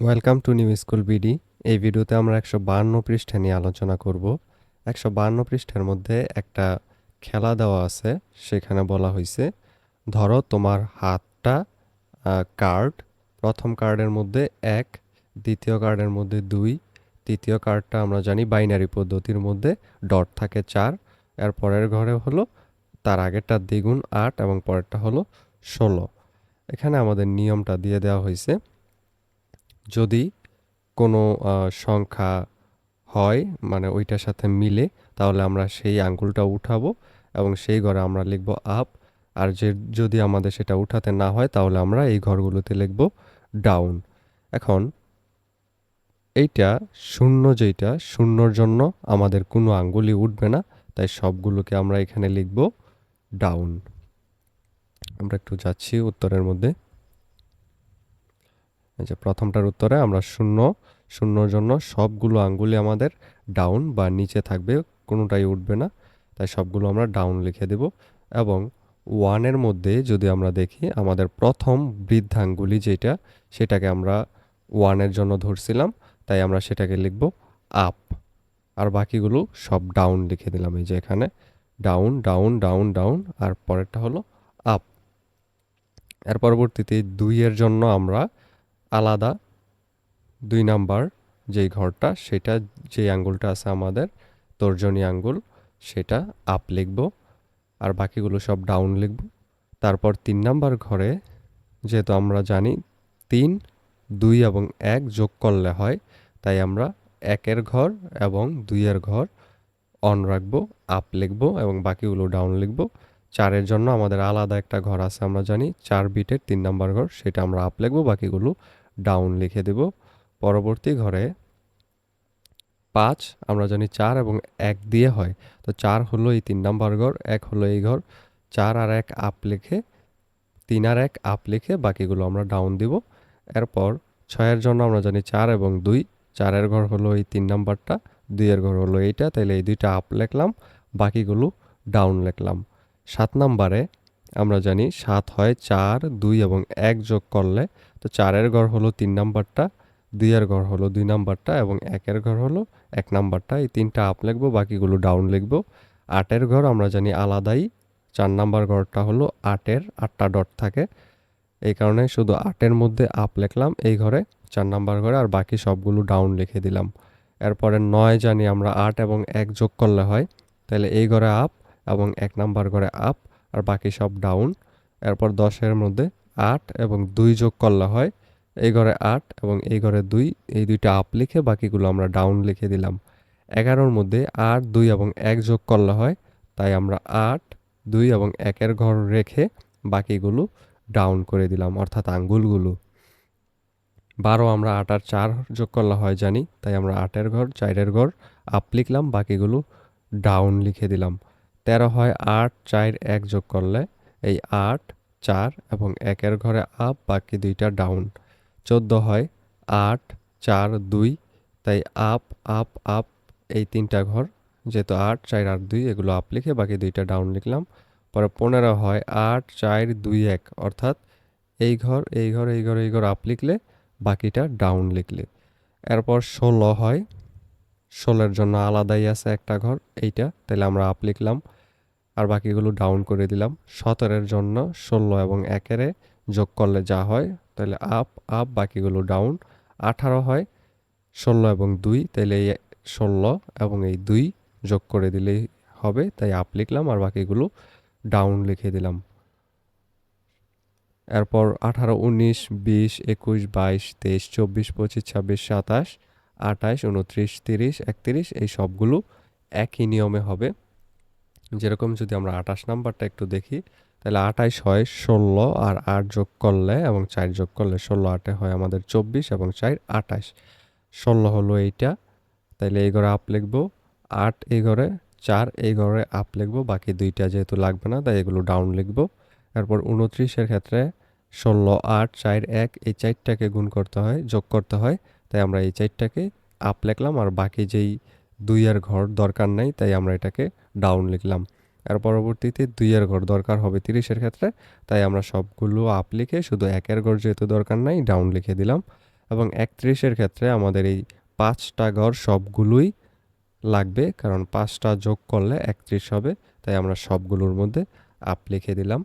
Welcome to new school BD এই ভিডিওতে আমরা একশো বাহান্ন পৃষ্ঠা নিয়ে আলোচনা করব। একশো বাহান্ন পৃষ্ঠার মধ্যে একটা খেলা দেওয়া আছে, সেখানে বলা হয়েছে ধরো তোমার হাতটা কার্ড প্রথম কার্ডের মধ্যে এক, দ্বিতীয় কার্ডের মধ্যে দুই, তৃতীয় কার্ডটা আমরা জানি বাইনারি পদ্ধতির মধ্যে ডট থাকে চার, এর পরের ঘরে হলো, তার আগেরটা দ্বিগুণ আট এবং পরেরটা হলো ষোলো। এখানে আমাদের নিয়মটা দিয়ে দেওয়া হয়েছে যদি কোনো সংখ্যা হয় মানে ওইটার সাথে মিলে, তাহলে আমরা সেই আঙ্গুলটা উঠাবো এবং সেই ঘরে আমরা লিখব আপ আর যে, যদি আমাদের সেটা উঠাতে না হয়, তাহলে আমরা এই ঘরগুলোতে লিখব ডাউন এখন, এইটা শূন্য যেটা শূন্যর জন্য আমাদের কোনো আঙ্গুলই উঠবে না, তাই সবগুলোকে আমরা এখানে লিখব ডাউন আমরা একটু যাচ্ছি উত্তরের মধ্যে। যে প্রথমটার উত্তরে আমরা শূন্য, শূন্যর জন্য সবগুলো আঙ্গুলি আমাদের ডাউন বা নিচে থাকবে, কোনোটাই উঠবে না। তাই সবগুলো আমরা ডাউন লিখে দেব এবং ওয়ানের মধ্যে যদি আমরা দেখি আমাদের প্রথম বৃদ্ধাঙ্গুলি যেটা, সেটাকে আমরা ওয়ানের জন্য ধরছিলাম, তাই আমরা সেটাকে লিখব আপ আর বাকিগুলো সব ডাউন লিখে দিলাম এই যে এখানে। ডাউন ডাউন ডাউন ডাউন আর পরেরটা হলো আপ এর পরবর্তীতে দুইয়ের জন্য আমরা আলাদা দুই নাম্বার, যেই ঘরটা, সেটা যেই আঙ্গুলটা আছে আমাদের, তর্জনী আঙ্গুল, সেটা আপ লিখব আর বাকিগুলো সব ডাউন লিখব। তারপর তিন নাম্বার ঘরে, যেহেতু আমরা জানি তিন, দুই এবং এক যোগ করলে হয়, তাই আমরা একের ঘর এবং দুইয়ের ঘর অন রাখব আপ লিখব এবং বাকিগুলো ডাউন লিখব। চারের জন্য আমাদের আলাদা একটা ঘর আছে, আমরা জানি চার বিটের তিন নাম্বার ঘর, সেটা আমরা আপ লিখব, বাকিগুলো ডাউন লিখে দেব। পরবর্তী ঘরে পাঁচ, আমরা জানি চার এবং এক দিয়ে হয়। তো চার হলো এই তিন নাম্বার ঘর, এক হলো এই ঘর। চার আর এক আপ লিখে, তিন আর এক আপ লিখে বাকিগুলো আমরা ডাউন দিব। এরপর ছয়ের জন্য আমরা জানি চার এবং দুই। চারের ঘর হলো এই তিন নাম্বারটা, দুইয়ের ঘর হলো এইটা। তাহলে এই দুইটা আপ লিখলাম, বাকিগুলো ডাউন লিখলাম। সাত নাম্বারে আমরা জানি সাত হয় চার, দুই এবং এক যোগ করলে, তো চারের ঘর হলো তিন নাম্বারটা, দুইয়ের ঘর হলো দুই নাম্বারটা এবং একের ঘর হলো এক নাম্বারটা। এই তিনটা আপ লিখব, বাকিগুলো ডাউন লিখব। আটের ঘর আমরা জানি আলাদাই, চার নাম্বার ঘরটা হলো আটের, আটটা ডট থাকে। এই কারণে শুধু আটের মধ্যে আপ লিখলাম, এই ঘরে চার নাম্বার ঘরে আর বাকি সবগুলো ডাউন লিখে দিলাম। এরপরে নয় জানি আমরা আট এবং এক যোগ করলে হয়, তাহলে এই ঘরে আপ এবং এক নাম্বার ঘরে আপ আর বাকি সব ডাউন এরপর দশের মধ্যে আট এবং দুই যোগ করলে হয়, এই ঘরে আট এবং এই ঘরে দুই, এই দুইটা আপ লিখে বাকিগুলো আমরা ডাউন লিখে দিলাম। এগারোর মধ্যে আট, দুই এবং এক যোগ করলে হয়, তাই আমরা আট, দুই এবং একের ঘর রেখে বাকিগুলো ডাউন করে দিলাম, অর্থাৎ আঙ্গুলগুলো। বারো আমরা আট আর চার যোগ করলে হয় জানি, তাই আমরা আটের ঘর, চারের ঘর আপ লিখলাম, বাকিগুলো ডাউন লিখে দিলাম। তেরো হয় আট, চার, এক যোগ করলে এই আট, চার এবং একের ঘরে আপ, বাকি দুইটা ডাউন চোদ্দ হয় আট, চার, দুই, তাই আপ আপ আপ এই তিনটা ঘর। যেহেতু আট, চার আট দুই, এগুলো আপ লিখে বাকি দুইটা ডাউন লিখলাম। পরে পনেরো হয় আট, চার, দুই, এক, অর্থাৎ এই ঘর এই ঘর এই ঘর এই ঘর আপ লিখলে বাকিটা ডাউন লিখলে। এরপর ষোলো হয় ষোলোর জন্য আলাদাই আছে একটা ঘর, এইটা। তাহলে আমরা আপ লিখলাম আর বাকিগুলো ডাউন করে দিলাম। সতেরোর জন্য ষোলো এবং একেরে যোগ করলে যা হয় তাহলে আপ আপ বাকিগুলো ডাউন আঠারো হয় ষোলো এবং দুই তাহলে এই ষোলো এবং এই দুই যোগ করে দিলেই হবে। তাই আপ লিখলাম আর বাকিগুলো ডাউন লিখে দিলাম। এরপর আঠারো, উনিশ, বিশ, একুশ, বাইশ, তেইশ, চব্বিশ, পঁচিশ, ছাব্বিশ, সাতাশ আঠাশ, উনত্রিশ, তিরিশ, একত্রিশ, এই সবগুলো একই নিয়মে হবে। যেরকম যদি আমরা আঠাশ নাম্বারটা একটু দেখি, তাহলে আঠাইশ হয় ষোলো আর আট যোগ করলে এবং চার যোগ করলে ষোলো আটে হয় আমাদের চব্বিশ এবং চার আঠাশ। ষোলো হলো এইটা, তাইলে এই ঘরে আপ লিখব, আট এই ঘরে, চার এই ঘরে আপ লিখব, বাকি দুইটা যেহেতু লাগবে না, তাই এগুলো ডাউন লিখব। এরপর উনত্রিশের ক্ষেত্রে ষোলো, আট, চার, এক, এই চারটাকে গুণ করতে হয়, যোগ করতে হয় তাই আমরা এই চারটাকে আপ লিখলাম আর বাকি যেই দুই আর ঘর দরকার নাই, তাই আমরা এটাকে ডাউন লিখলাম। এর পরবর্তীতে দুই আর ঘর দরকার হবে তিরিশের ক্ষেত্রে, তাই আমরা সবগুলো আপ লিখে শুধু একের ঘর যেহেতু দরকার নাই ডাউন লিখে দিলাম। এবং একত্রিশের ক্ষেত্রে আমাদের এই পাঁচটা ঘর সবগুলোই লাগবে, কারণ পাঁচটা যোগ করলে একত্রিশ হবে, তাই আমরা সবগুলোর মধ্যে আপ লিখে দিলাম।